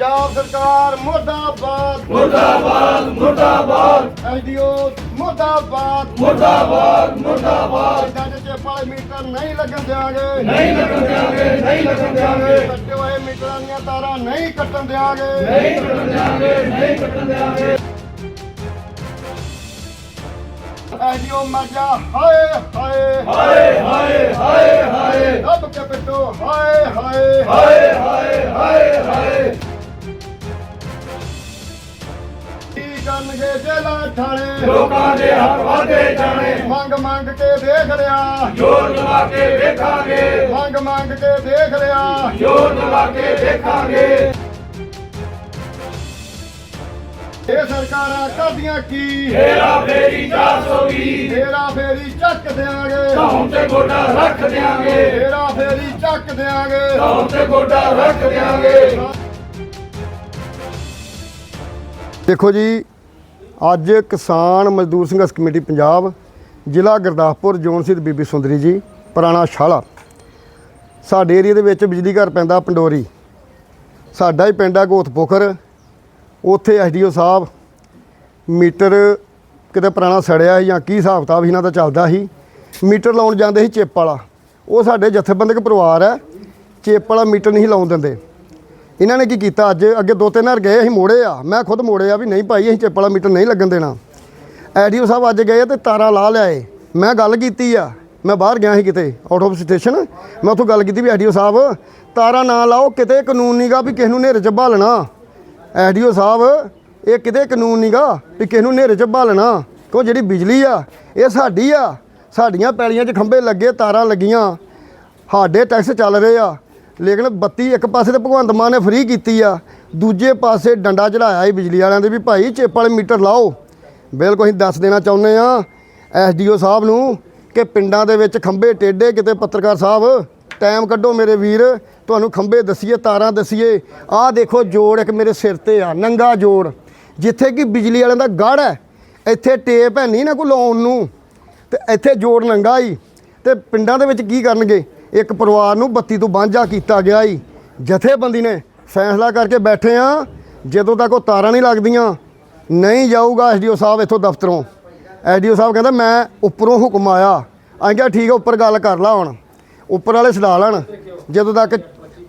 ਪੰਜਾਬ ਸਰਕਾਰ ਮੁਰਦਾਬਾਦ। ਮੁਰਦਾਬਾਦ ਮੁਰਦਾਬਾਦ। ਐਸਡੀਓ ਮੁਰਦਾਬਾਦ। ਮੁਰਦਾਬਾਦ ਮੁਰਦਾਬਾਦ। ਜੱਜ ਚ ਪਾਲੇ ਮੀਟਰ ਨਹੀਂ ਲੱਗਣ ਦਿਆਂਗੇ। ਨਹੀਂ ਲੱਗਣ ਦਿਆਂਗੇ ਨਹੀਂ ਲੱਗਣ ਦਿਆਂਗੇ। ਕੱਟੇ ਹੋਏ ਮੀਟਰਾਂ ਦੀਆਂ ਤਾਰਾਂ ਨਹੀਂ ਕੱਟਣ ਦਿਆਂਗੇ। ਨਹੀਂ ਕੱਟਣ ਦਿਆਂਗੇ ਨਹੀਂ ਕੱਟਣ ਦਿਆਂਗੇ। ਐਸਡੀਓ ਮਰ ਜਾ। ਹਾਏ ਹਾਏ। ਹਾਏ ਹਾਏ ਹਾਏ ਹਾਏ। ਰੱਬ ਕੇ ਪਿੱਟੋ। ਹਾਏ ਹਾਏ। ਹਾਏ ਹਾਏ ਹਾਏ ਹਾਏ। ਕਰਨਗੇ ਜੇਲਾਂ ਥਾਣੇ ਲੋਕਾਂ ਦੇ ਹੱਕ ਵਾਦੇ ਜਾਣੇ। ਮੰਗ ਮੰਗ ਕੇ ਦੇਖ ਲਿਆ। ਜੋਰ ਲਗਾ ਕੇ ਵੇਖਾਂਗੇ। ਮੰਗ ਮੰਗ ਕੇ ਦੇਖ ਲਿਆ। ਜੋਰ ਲਗਾ ਕੇ ਵੇਖਾਂਗੇ। ਇਹ ਸਰਕਾਰਾਂ ਕਰਦੀਆਂ ਕੀ? ਤੇਰਾ ਫੇਰੀ 420 ਤੇਰਾ ਫੇਰੀ ਚੱਕ ਦਿਆਂਗੇ। ਧੌਣ ਤੇ ਗੋਡਾ ਰੱਖ ਦਿਆਂਗੇ। ਤੇਰਾ ਫੇਰੀ ਚੱਕ ਦਿਆਂਗੇ। ਧੌਣ ਤੇ ਗੋਡਾ ਰੱਖ ਦਿਆਂਗੇ। ਦੇਖੋ ਜੀ ਅੱਜ ਕਿਸਾਨ ਮਜ਼ਦੂਰ ਸੰਘਰਸ਼ ਕਮੇਟੀ ਪੰਜਾਬ, ਜ਼ਿਲ੍ਹਾ ਗੁਰਦਾਸਪੁਰ, ਜੋਨ ਸਿੱਧ ਬੀਬੀ ਸੁੰਦਰੀ ਜੀ, ਪੁਰਾਣਾ ਸ਼ਾਲਾ ਸਾਡੇ ਏਰੀਆ ਦੇ ਵਿੱਚ ਬਿਜਲੀ ਘਰ ਪੈਂਦਾ ਪੰਡੋਰੀ। ਸਾਡਾ ਹੀ ਪਿੰਡ ਆ ਗੋਤ ਪੋਖਰ ਉੱਥੇ ਐਸਡੀਓ ਸਾਹਿਬ ਮੀਟਰ ਕਿਤੇ ਪੁਰਾਣਾ ਸੜਿਆ ਸੀ ਜਾਂ ਕੀ ਹਿਸਾਬ ਕਿਤਾਬ ਇਹਨਾਂ ਦਾ ਚੱਲਦਾ ਸੀ। ਮੀਟਰ ਲਾਉਣ ਜਾਂਦੇ ਸੀ ਚਿੱਪ ਵਾਲਾ। ਉਹ ਸਾਡੇ ਜਥੇਬੰਦਕ ਪਰਿਵਾਰ ਹੈ। ਚਿੱਪ ਵਾਲਾ ਮੀਟਰ ਨਹੀਂ ਲਾਉਣ ਦਿੰਦੇ। ਇਹਨਾਂ ਨੇ ਕੀ ਕੀਤਾ? ਅੱਜ ਅੱਗੇ ਦੋ ਤਿੰਨ ਵਾਰ ਗਏ, ਅਸੀਂ ਮੋੜੇ ਆ। ਮੈਂ ਖੁਦ ਮੋੜੇ ਆ ਵੀ ਨਹੀਂ ਭਾਈ, ਅਸੀਂ ਚਿੱਪ ਵਾਲਾ ਮੀਟਰ ਨਹੀਂ ਲੱਗਣ ਦੇਣਾ। ਐਡੀਓ ਸਾਹਿਬ ਅੱਜ ਗਏ ਤੇ ਤਾਰਾਂ ਲਾ ਲਿਆਏ। ਮੈਂ ਗੱਲ ਕੀਤੀ ਆ। ਮੈਂ ਬਾਹਰ ਗਿਆ ਸੀ ਕਿਤੇ ਆਊਟ ਆਫ ਸਟੇਸ਼ਨ ਮੈਂ ਉੱਥੋਂ ਗੱਲ ਕੀਤੀ ਵੀ ਐਡੀਓ ਸਾਹਿਬ, ਤਾਰਾਂ ਨਾ ਲਾਓ, ਕਿਤੇ ਕਾਨੂੰਨ ਨਹੀਂਗਾ ਵੀ ਕਿਸ ਨੂੰ ਹਨੇਰੇ 'ਚ ਭਾਲਣਾ ਐਡੀਓ ਸਾਹਿਬ, ਇਹ ਕਿਤੇ ਕਾਨੂੰਨ ਨਹੀਂਗਾ ਵੀ ਕਿਸ ਨੂੰ ਹਨੇਰੇ 'ਚ ਭਾਲਣਾ ਕਿਉਂ ਜਿਹੜੀ ਬਿਜਲੀ ਆ, ਇਹ ਸਾਡੀ ਆ। ਸਾਡੀਆਂ ਪੈਲੀਆਂ 'ਚ ਖੰਭੇ ਲੱਗੇ, ਤਾਰਾਂ ਲੱਗੀਆਂ। ਸਾਡੇ ਟੈਕਸ ਚੱਲ ਰਹੇ ਆ। ਲੇਕਿਨ ਬੱਤੀ ਇੱਕ ਪਾਸੇ ਤੇ ਭਗਵੰਤ ਮਾਨ ਨੇ ਫ੍ਰੀ ਕੀਤੀ ਆ, ਦੂਜੇ ਪਾਸੇ ਡੰਡਾ ਚੜਾਇਆ ਹੀ ਬਿਜਲੀ ਵਾਲਿਆਂ ਦੇ ਵੀ ਭਾਈ, ਚਿੱਪ ਵਾਲੇ ਮੀਟਰ ਲਾਓ। ਬਿਲਕੁਲ ਅਸੀਂ ਦੱਸ ਦੇਣਾ ਚਾਹੁੰਦੇ ਆ ਐਸਡੀਓ ਸਾਹਿਬ ਨੂੰ ਕਿ ਪਿੰਡਾਂ ਦੇ ਵਿੱਚ ਖੰਭੇ ਟੇਡੇ ਕਿਤੇ ਪੱਤਰਕਾਰ ਸਾਹਿਬ ਟਾਈਮ ਕੱਢੋ ਮੇਰੇ ਵੀਰ, ਤੁਹਾਨੂੰ ਖੰਭੇ ਦਸੀਏ, ਤਾਰਾਂ ਦਸੀਏ। ਆਹ ਦੇਖੋ ਜੋੜ ਇੱਕ ਮੇਰੇ ਸਿਰ ਤੇ ਆ, ਨੰਗਾ ਜੋੜ। ਜਿੱਥੇ ਕਿ ਬਿਜਲੀ ਵਾਲਿਆਂ ਦਾ ਗੜ ਹੈ, ਇੱਥੇ ਟੇਪ ਹੈ ਨਹੀਂ ਨਾ ਕੋਈ ਲਾਉਣ ਨੂੰ। ਤੇ ਇੱਥੇ ਜੋੜ ਨੰਗਾ ਹੀ ਤੇ ਪਿੰਡਾਂ ਦੇ ਵਿੱਚ ਕੀ ਕਰਨਗੇ? ਇੱਕ ਪਰਿਵਾਰ ਨੂੰ ਬੱਤੀ ਤੋਂ ਵਾਂਝਾ ਕੀਤਾ ਗਿਆ ਈ। ਜਥੇਬੰਦੀ ਨੇ ਫੈਸਲਾ ਕਰਕੇ ਬੈਠੇ ਆ, ਜਦੋਂ ਤੱਕ ਉਹ ਤਾਰਾਂ ਨਹੀਂ ਲੱਗਦੀਆਂ, ਨਹੀਂ ਜਾਊਗਾ ਐਸਡੀਓ ਸਾਹਿਬ ਇੱਥੋਂ ਦਫ਼ਤਰੋਂ। ਐਸਡੀਓ ਸਾਹਿਬ ਕਹਿੰਦਾ, ਮੈਂ ਉੱਪਰੋਂ ਹੁਕਮ ਆਇਆ। ਅਸੀਂ ਕਿਹਾ, ਠੀਕ ਹੈ ਉੱਪਰ ਗੱਲ ਕਰ ਲਾ ਹੁਣ। ਉੱਪਰ ਵਾਲੇ ਛਡਾ ਲੈਣ। ਜਦੋਂ ਤੱਕ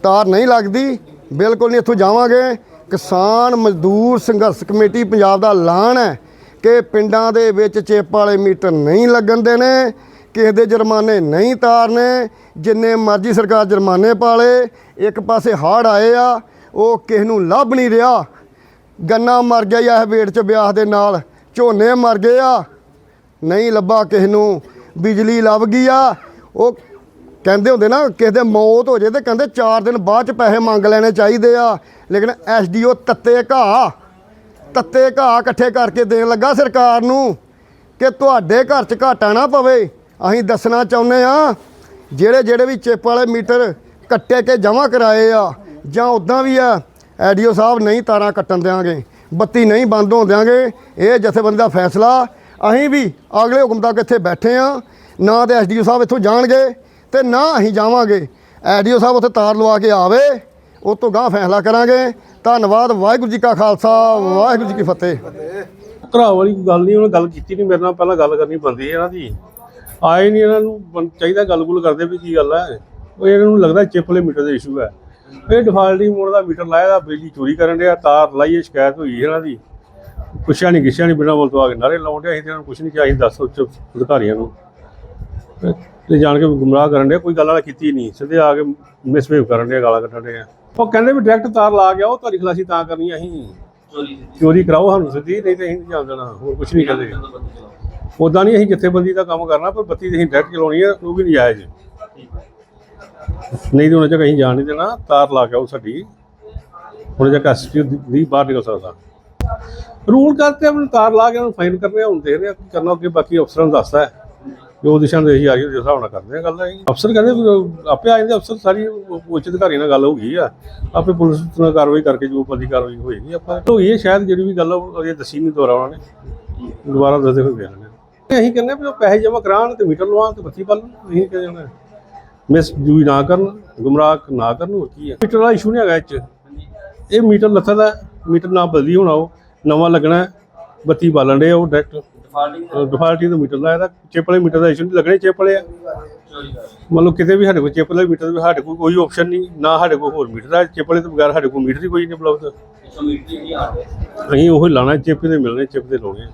ਤਾਰ ਨਹੀਂ ਲੱਗਦੀ, ਬਿਲਕੁਲ ਨਹੀਂ ਇੱਥੋਂ ਜਾਵਾਂਗੇ। ਕਿਸਾਨ ਮਜ਼ਦੂਰ ਸੰਘਰਸ਼ ਕਮੇਟੀ ਪੰਜਾਬ ਦਾ ਐਲਾਨ ਹੈ ਕਿ ਪਿੰਡਾਂ ਦੇ ਵਿੱਚ ਚੇਪ ਵਾਲੇ ਮੀਟਰ ਨਹੀਂ ਲੱਗਣ ਦੇਣੇ। ਕਿਸੇ ਦੇ ਜੁਰਮਾਨੇ ਨਹੀਂ ਤਾਰਨੇ, ਜਿੰਨੇ ਮਰਜ਼ੀ ਸਰਕਾਰ ਜੁਰਮਾਨੇ ਪਾਲੇ, ਇੱਕ ਪਾਸੇ ਹਾੜ ਆਏ ਆ, ਉਹ ਕਿਸੇ ਨੂੰ ਲੱਭ ਨਹੀਂ ਰਿਹਾ। ਗੰਨਾ ਮਰ ਗਿਆ ਜਾਂ ਇਹ ਚ ਵਿਆਹ ਦੇ ਨਾਲ, ਝੋਨੇ ਮਰ ਗਏ ਆ, ਨਹੀਂ ਲੱਭਾ ਕਿਸੇ ਨੂੰ, ਬਿਜਲੀ ਲੱਭ ਗਈ ਆ। ਉਹ ਕਹਿੰਦੇ ਹੁੰਦੇ ਨਾ, ਕਿਸੇ ਦੇ ਮੌਤ ਹੋ ਜੇ ਤੇ ਕਹਿੰਦੇ 4 ਦਿਨ ਬਾਅਦ ਚ ਪੈਸੇ ਮੰਗ ਲੈਣੇ ਚਾਹੀਦੇ ਆ। ਲੇਕਿਨ ਐਸਡੀਓ ਤੱਤੇ ਘਾਹ ਤੱਤੇ ਘਾਹ ਇਕੱਠੇ ਕਰਕੇ ਦੇਣ ਲੱਗਾ ਸਰਕਾਰ ਨੂੰ, ਕਿ ਤੁਹਾਡੇ ਘਰ 'ਚ ਘਾਟਾ ਨਾ ਪਵੇ। ਅਸੀਂ ਦੱਸਣਾ ਚਾਹੁੰਦੇ ਆ ਜਿਹੜੇ ਜਿਹੜੇ ਵੀ ਚਿੱਪ ਵਾਲੇ ਮੀਟਰ ਕੱਟੇ ਕੇ ਜਮ੍ਹਾਂ ਕਰਾਏ ਆ, ਜਾਂ ਉਦਾਂ ਵੀ ਆ, ਐਡੀਓ ਸਾਹਿਬ ਨਹੀਂ ਤਾਰਾਂ ਕੱਟਣ ਦਿਆਂਗੇ, ਬੱਤੀ ਨਹੀਂ ਬੰਦ ਹੋਣ ਦਿਆਂਗੇ, ਇਹ ਜਥੇਬੰਦੀ ਦਾ ਫੈਸਲਾ, ਅਸੀਂ ਵੀ ਅਗਲੇ ਹੁਕਮ ਤੱਕ ਇੱਥੇ ਬੈਠੇ ਆ ਨਾ ਤੇ ਐਸਡੀਓ ਸਾਹਿਬ ਇੱਥੋਂ ਜਾਣਗੇ, ਤੇ ਨਾ ਅਸੀਂ ਜਾਵਾਂਗੇ। ਐਡੀਓ ਸਾਹਿਬ ਉੱਥੇ ਤਾਰ ਲਵਾ ਕੇ ਆਵੇ ਉਹ ਤੋਂ ਗਾਂ ਫੈਸਲਾ ਕਰਾਂਗੇ। ਧੰਨਵਾਦ, ਵਾਹਿਗੁਰੂ ਜੀ ਕਾ ਖਾਲਸਾ, ਵਾਹਿਗੁਰੂ ਜੀ ਕੀ ਫਤਿਹ। ਘਰਾ ਵਾਲੀ ਗੱਲ ਨਹੀਂ, ਉਹਨੇ ਗੱਲ ਕੀਤੀ ਨਹੀਂ ਮੇਰੇ ਨਾਲ ਪਹਿਲਾਂ ਗੱਲ ਕਰਨੀ ਬੰਦੀ ਇਹਨਾਂ ਦੀ। ਆਏ ਨਹੀਂ ਇਹਨਾਂ ਨੂੰ ਚਾਹੀਦਾ ਗੱਲ-ਗੁਲ ਕਰਦੇ ਵੀ ਕੀ ਗੱਲ ਹੈ ਉਹ ਇਹਨਾਂ ਨੂੰ ਲੱਗਦਾ ਚਿੱਪ ਵਾਲੇ ਮੀਟਰ ਦਾ ਇਸ਼ੂ ਹੈ ਇਹ ਡਿਫਾਲਟਿੰਗ ਮੋਡ ਦਾ ਮੀਟਰ ਲਾਇਆ ਦਾ ਬਿਜਲੀ ਚੋਰੀ ਕਰਨ ਡਿਆ ਤਾਰ ਲਾਈਏ ਸ਼ਿਕਾਇਤ ਹੋਈ ਇਹਨਾਂ ਦੀ। ਪੁੱਛਿਆ ਨਹੀਂ ਗਿੱਛਿਆ ਨਹੀਂ ਬਿਨਾਂ ਬੋਲ ਤੋਂ ਆ ਕੇ ਨਾਰੇ ਲਾਉਣ ਡਿਆ ਅਸੀਂ ਤੇ ਇਹਨਾਂ ਨੂੰ ਕੁਛ ਨਹੀਂ ਕਿਹਾ ਅਸੀਂ ਦੱਸ ਉੱਚ ਅਧਿਕਾਰੀਆਂ ਨੂੰ। ਤੇ- ਜਾਣ ਕੇ ਗੁੰਮਰਾਹ ਕਰਨ ਡਿਆ ਕੋਈ ਗੱਲ ਵਾਲਾ ਕੀਤੀ ਨਹੀਂ ਸਿੱਧੇ ਆ ਕੇ ਮਿਸਬਿਹੇਵ ਕਰਨ ਡਿਆ ਗਾਲਾਂ ਕੱਢਣ ਡਿਆ। ਉਹ ਕਹਿੰਦੇ ਵੀ ਡਾਇਰੈਕਟ ਤਾਰ ਲਾ ਗਿਆ ਉਹ ਤੁਹਾਡੀ ਖਲਾਸੀ ਤਾਂ ਕਰਨੀ ਅਸੀਂ। ਚੋਰੀ ਕਰਾਓ ਸਾਨੂੰ ਸਿੱਧੀ ਨਹੀਂ ਤੇ ਅਸੀਂ ਨਹੀਂ ਜਾਣ ਦੇਣਾ ਹੋਰ ਕੁਝ ਨਹੀਂ ਕਹਿੰਦੇ। ਉਦਾਂ ਨਹੀਂ ਅਸੀਂ ਜਥੇਬੰਦੀ ਦਾ ਕੰਮ ਕਰਨਾ, ਪਰ ਬੱਤੀ ਤੇ ਅਸੀਂ ਡਾਇਰੈਕਟ ਚਲਾਉਣੀ ਹੈ ਉਹ ਵੀ ਨਹੀਂ ਜਾਇਜ਼ ਨਹੀਂ ਤੇ ਉਹਨਾਂ ਚ ਅਸੀਂ ਜਾਣ ਨਹੀਂ ਦੇਣਾ, ਤਾਰ ਲਾ ਕੇ ਆਓ ਸਾਡੀ। ਹੁਣ ਜੇ ਐਸਪੀ ਦੀ ਬਾਹਰ ਨਿਕਲ ਸਕਦਾ। ਰੂਲ ਕਰਤੇ ਆਪਣੀ ਤਾਰ ਲਾ ਕੇ ਉਹਨੂੰ ਫਾਈਨ ਕਰਨੇ ਹੁਣ ਦੇਖਦੇ ਆ ਕੀ ਕਰਨਾ, ਅੱਗੇ ਬਾਕੀ ਅਫਸਰਾਂ ਨੂੰ ਦੱਸਦਾ ਜੋ ਦਿਸ਼ਾ ਨਿਰਦੇਸ਼ ਆ ਰਹੀ ਉਹਦੇ ਹਿਸਾਬ ਨਾਲ ਕਰਦੇ ਆ ਗੱਲ ਹੈ ਅਫਸਰ ਕਹਿੰਦੇ ਆਪੇ ਆ ਜਾਂਦੇ ਅਫਸਰ ਸਾਰੀ ਉੱਚ ਅਧਿਕਾਰੀ ਨਾਲ ਗੱਲ ਹੋ ਗਈ ਆ। ਆਪੇ ਪੁਲਿਸ ਨਾਲ ਕਾਰਵਾਈ ਕਰਕੇ ਜੋ ਬੰਦੀ ਕਾਰਵਾਈ ਹੋਏਗੀ, ਆਪਾਂ ਹੋਈ ਹੈ ਸ਼ਾਇਦ ਜਿਹੜੀ ਵੀ ਗੱਲ ਆ, ਉਹ ਦੱਸੀ ਨਹੀਂ ਦੁਬਾਰਾ ਉਹਨਾਂ ਨੇ। ਦੁਬਾਰਾ ਦੱਸਦੇ ਹੋਏ ਬਿਆਨ ਨੇ ਅਸੀਂ ਕਹਿੰਦੇ ਵੀ ਉਹ ਪੈਸੇ ਜਮ੍ਹਾਂ ਕਰਾਉਣ ਤੇ ਮੀਟਰ ਲਵਾਉਣ ਤੇ ਬੱਤੀ ਪਾਲਣ ਅਸੀਂ ਕਹਿੰਦੇ ਮਿਸ ਜੂਈ ਨਾ ਕਰਨ ਗੁੰਮਰਾਹ ਨਾ ਕਰਨ ਹੋਰ ਕੀ ਹੈ? ਮੀਟਰ ਵਾਲਾ ਇਸ਼ੂ ਨਹੀਂ ਹੈਗਾ 'ਚ। ਇਹ ਮੀਟਰ ਲੱਥਾ ਦਾ ਮੀਟਰ ਨਾ ਬਦਲੀ ਹੋਣਾ ਉਹ ਨਵਾਂ ਲੱਗਣਾ। ਬੱਤੀ ਬਾਲਣ ਦੇ ਉਹ ਡਾਇਰੈਕਟ ਡਿਫਾਲਟੀ ਦਾ ਮੀਟਰ ਦਾ ਇਹਦਾ ਚਿੱਪ ਵਾਲੇ ਮੀਟਰ ਦਾ ਇਸ਼ੂ ਨਹੀਂ ਲੱਗਣੇ ਚਿੱਪ ਵਾਲੇ ਆ। ਮਤਲਬ ਕਿਤੇ ਵੀ ਸਾਡੇ ਕੋਲ ਚਿੱਪ ਵਾਲੇ ਮੀਟਰ ਸਾਡੇ ਕੋਲ ਕੋਈ ਆਪਸ਼ਨ ਨਹੀਂ ਨਾ ਸਾਡੇ ਕੋਲ ਹੋਰ ਮੀਟਰ ਹੈ ਚਿੱਪ ਵਾਲੇ ਤੋਂ ਬਗੈਰ ਸਾਡੇ ਕੋਲ ਮੀਟਰ ਹੀ ਕੋਈ ਨਹੀਂ ਉਪਲਬਧ ਅਸੀਂ ਉਹ ਲਾਣਾ ਚਿੱਪ ਦੇ ਮਿਲਣੇ ਚਿੱਪ ਦੇ ਲਾਉਣੇ